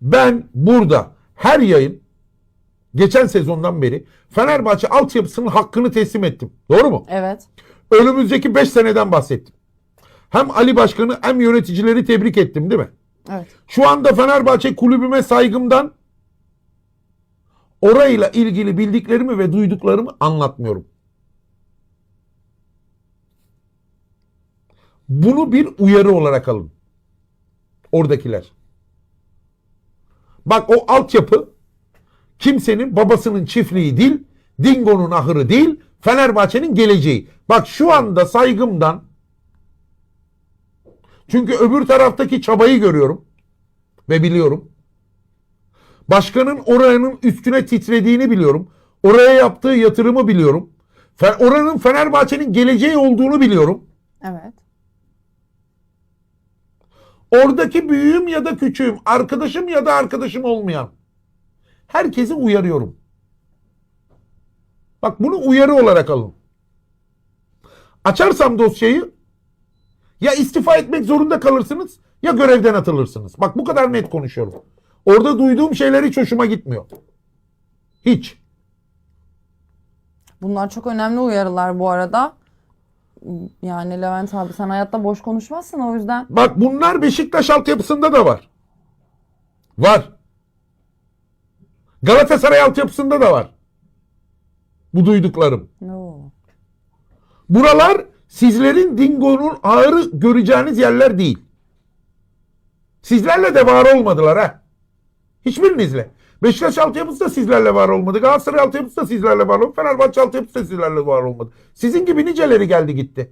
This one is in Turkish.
Ben burada her yayın geçen sezondan beri Fenerbahçe altyapısının hakkını teslim ettim. Doğru mu? Evet. Önümüzdeki 5 seneden bahsettim. Hem Ali Başkan'ı hem yöneticileri tebrik ettim değil mi? Evet. Şu anda Fenerbahçe kulübüme saygımdan orayla ilgili bildiklerimi ve duyduklarımı anlatmıyorum. Bunu bir uyarı olarak alın. Oradakiler. Bak o altyapı kimsenin babasının çiftliği değil, Dingo'nun ahırı değil, Fenerbahçe'nin geleceği. Bak şu anda saygımdan çünkü öbür taraftaki çabayı görüyorum ve biliyorum. Başkanın oranın üstüne titrediğini biliyorum. Oraya yaptığı yatırımı biliyorum. Oranın Fenerbahçe'nin geleceği olduğunu biliyorum. Evet. Oradaki büyüğüm ya da küçüğüm, arkadaşım ya da arkadaşım olmayan herkesi uyarıyorum. Bak bunu uyarı olarak alın. Açarsam dosyayı ya istifa etmek zorunda kalırsınız ya görevden atılırsınız. Bak bu kadar net konuşuyorum. Orada duyduğum şeyler hiç hoşuma gitmiyor. Hiç. Bunlar çok önemli uyarılar bu arada. Yani Levent abi sen hayatta boş konuşmazsın o yüzden. Bak bunlar Beşiktaş altyapısında da var. Var. Galatasaray altyapısında da var. Bu duyduklarım. No. Buralar sizlerin Dingo'nun ağırı göreceğiniz yerler değil. Sizlerle de var olmadılar ha. Hiçbirinizle. Beşiktaş altyapısı da sizlerle var olmadı. Galatasaray altyapısı da sizlerle var olmadı. Fenerbahçe altyapısı da sizlerle var olmadı. Sizin gibi niceleri geldi gitti.